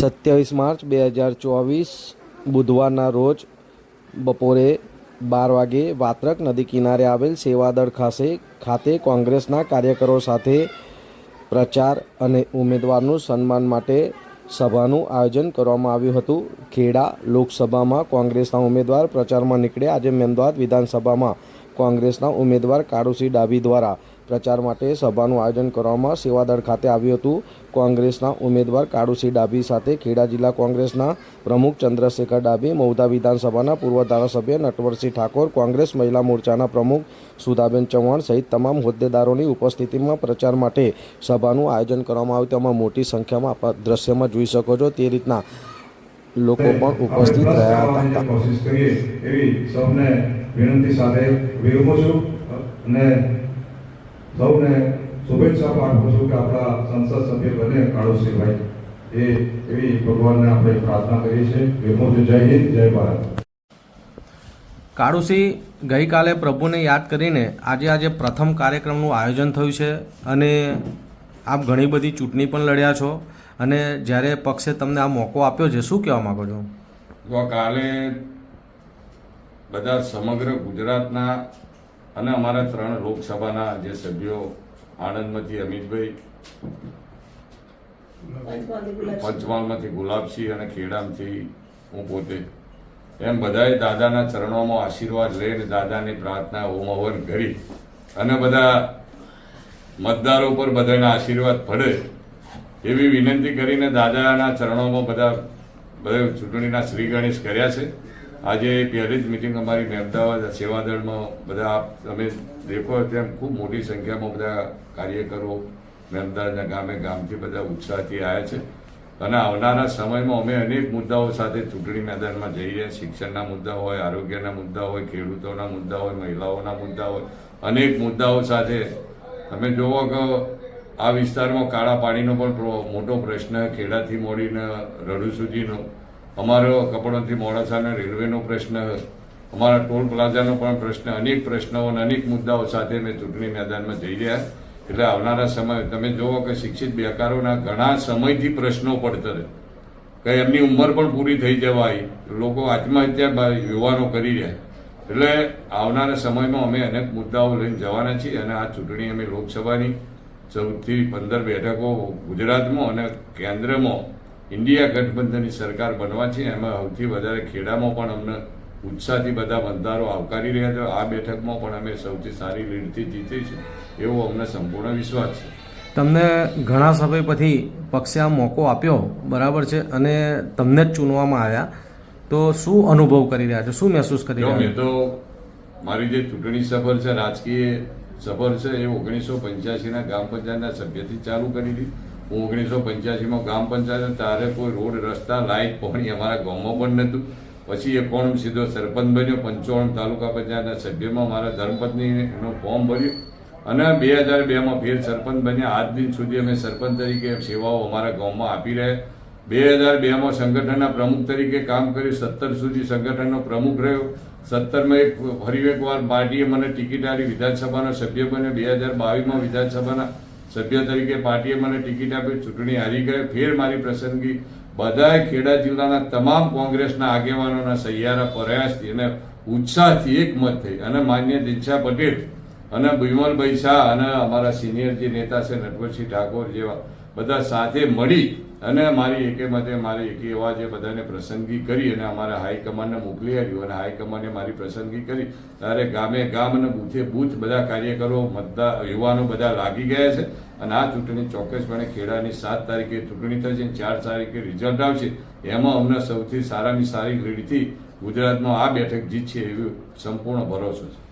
સત્યાવીસ માર્ચ બે હજાર ચોવીસ, બુધવારના રોજ બપોરે બાર વાગે વાત્રક નદી કિનારે આવેલ સેવાદળ ખાસે ખાતે કોંગ્રેસના કાર્યકરો સાથે પ્રચાર અને ઉમેદવારનું સન્માન માટે સભાનું આયોજન કરવામાં આવ્યું હતું. ખેડા લોકસભામાં કોંગ્રેસના ઉમેદવાર પ્રચારમાં નીકળ્યા. આજે મેમદાવાદ વિધાનસભામાં કોંગ્રેસના ઉમેદવાર કાળુસિંહ ડાભી દ્વારા પ્રચાર માટે સભાનું આયોજન કરવામાં સેવાદળ ખાતે આવ્યું હતું. કોંગ્રેસના ઉમેદવાર કાળુસિંહ ડાભી સાથે ખેડા જિલ્લા કોંગ્રેસના પ્રમુખ ચંદ્રશેખર ડાભી મહુધા વિધાનસભાના પૂર્વ ધારાસભ્ય નટવરસિંહ ઠાકોર કોંગ્રેસ મહિલા મોરચાના પ્રમુખ સુધાબેન ચૌહાણ સહિત તમામ હોદ્દેદારોની ઉપસ્થિતિમાં પ્રચાર માટે સભાનું આયોજન કરવામાં આવ્યું. તેમાં મોટી સંખ્યામાં આપ દ્રશ્યમાં જોઈ શકો છો. તે રીતના લોકો પણ ઉપસ્થિત રહ્યા હતા. કોશિશ કરીએ એવી સૌને વિનંતી સાથે વિરમું છું. અને સૌને શુભેચ્છા પાઠવું છું કે આપણા સંસદ સભ્ય બને કાળુસિંહભાઈ. એ એવી ભગવાનને આપણે પ્રાર્થના કરીએ છીએ વિરમું જય હિન્દ જય ભારત. કાળુસિંહ ગઈકાલે પ્રભુને યાદ કરીને આજે આજે પ્રથમ કાર્યક્રમનું આયોજન થયું છે અને આપ ઘણી બધી ચૂંટણી પણ લડ્યા છો અને જ્યારે પક્ષે તમને આ મોકો આપ્યો છે શું કહેવા માગો છો? કાલે બધા સમગ્ર ગુજરાતના અને અમારા ત્રણ લોકસભાના જે સભ્યો આણંદમાંથી અમિતભાઈ પંચમહાલમાંથી ગુલાબસિંહ અને ખેડામથી હું પોતે. એમ બધાએ દાદાના ચરણોમાં આશીર્વાદ લઈને દાદાની પ્રાર્થના હોમહવન કરી. અને બધા મતદારો પર બધાના આશીર્વાદ પડે એવી વિનંતી કરીને દાદાના ચરણોમાં બધા બધા ચૂંટણીના શ્રી ગણેશ કર્યા છે. આજે પહેલી જ મિટિંગ અમારી અમદાવાદ સેવાદળમાં બધા આપ તમે દેખો તેમ ખૂબ મોટી સંખ્યામાં બધા કાર્યકરો મહેમદાવાદના ગામે ગામથી બધા ઉત્સાહથી આવ્યા છે. અને આવનારા સમયમાં અમે અનેક મુદ્દાઓ સાથે ચૂંટણી મેદાનમાં જઈ રહ્યા, શિક્ષણના મુદ્દા હોય, આરોગ્યના મુદ્દા હોય, ખેડૂતોના મુદ્દા હોય, મહિલાઓના મુદ્દા હોય, અનેક મુદ્દાઓ સાથે તમે જોવો કે આ વિસ્તારમાં કાળા પાણીનો પણ મોટો પ્રશ્ન, ખેડાથી મોડીને રડુ સુધીનો અમારો કપડોથી મોડાસાના રેલવેનો પ્રશ્ન, અમારા ટોલ પ્લાઝાનો પણ પ્રશ્ન, અનેક પ્રશ્નો અને અનેક મુદ્દાઓ સાથે અમે ચૂંટણી મેદાનમાં જઈ રહ્યા. એટલે આવનારા સમય, તમે જુઓ કે શિક્ષિત બેકારોના ઘણા સમયથી પ્રશ્નો પડતર કે એમની ઉંમર પણ પૂરી થઈ જવાય, લોકો આત્મહત્યા યુવાનો કરી રહ્યા. એટલે આવનારા સમયમાં અમે અનેક મુદ્દાઓ લઈને જવાના છીએ અને આ ચૂંટણી અમે લોકસભાની ચૌદથી પંદર બેઠકો ગુજરાતમાં અને કેન્દ્રમાં ઇન્ડિયા ગઠબંધનની સરકાર બનવા છે એમાં સૌથી વધારે ખેડામાં પણ અમને ઉત્સાહથી બધા મતદારો આવકારી રહ્યા છે. આ બેઠકમાં પણ અમે સૌથી સારી લીડથી છે એવો અમને સંપૂર્ણ વિશ્વાસ છે. તમને ઘણા સમય પછી પક્ષે આ મોકો આપ્યો બરાબર છે અને તમને જ ચૂનવામાં આવ્યા. તો શું અનુભવ કરી રહ્યા છો? શું મહેસૂસ કરી રહ્યા મેં તો મારી જે ચૂંટણી સફર છે રાજકીય સફર છે એ ઓગણીસો પંચ્યાસીના ગ્રામ પંચાયતના સભ્યથી ચાલુ કરી હતી ઓગણીસો પંચ્યાસીમાં ગ્રામ પંચાયત ત્યારે કોઈ રોડ, રસ્તા, લાઇટ, પાણી અમારા ગામમાં પણ નહોતું. પછી એકોણમ સીધો સરપંચ બન્યો પંચોણ તાલુકા પંચાયતના સભ્યમાં મારા ધર્મપત્નીનું ફોર્મ ભર્યું. અને બે હજાર બેમાં ફેર સરપંચ બન્યા. આજ દિન સુધી અમે સરપંચ તરીકે સેવાઓ અમારા ગામમાં આપી રહ્યા. બે હજાર બેમાં સંગઠનના પ્રમુખ તરીકે કામ કર્યું. સત્તર સુધી સંગઠનનો પ્રમુખ રહ્યો. સત્તરમાં એક ફરી એકવાર પાર્ટીએ મને ટિકિટ આપી. વિધાનસભાનો સભ્ય બન્યો. બે હજાર બાવીસમાં વિધાનસભાના સભ્ય તરીકે પાર્ટીએ મને ટિકિટ આપી, ચૂંટણી હારી ગયો ફેર મારી પસંદગી બધાએ ખેડા જિલ્લાના તમામ કોંગ્રેસના આગેવાનોના સહિયારા પ્રયાસથી અને ઉત્સાહથી એકમત થઈ. અને માન્ય દિનશા પટેલ અને બિમલભાઈ શાહ અને અમારા સિનિયર જે નેતા છે, નટવરસિંહ ઠાકોર જેવા બધા સાથે મળી અને મારી એકે મતે મારી એકે એવા જે બધાને પસંદગી કરી અને અમારા હાઈકમાન્ડને મોકલી આવ્યું અને હાઈકમાન્ડે મારી પસંદગી કરી, ત્યારે ગામે ગામ અને બૂથે બૂથ બધા કાર્યકરો, મતદાર, યુવાનો બધા લાગી ગયા છે અને આ ચૂંટણી ચોક્કસપણે ખેડાની સાત તારીખે ચૂંટણી થશે અને ચાર તારીખે રિઝલ્ટ આવશે. એમાં અમને સૌથી સારામાં સારી લીડથી ગુજરાતમાં આ બેઠક જીતશે એવી સંપૂર્ણ ભરોસો છે.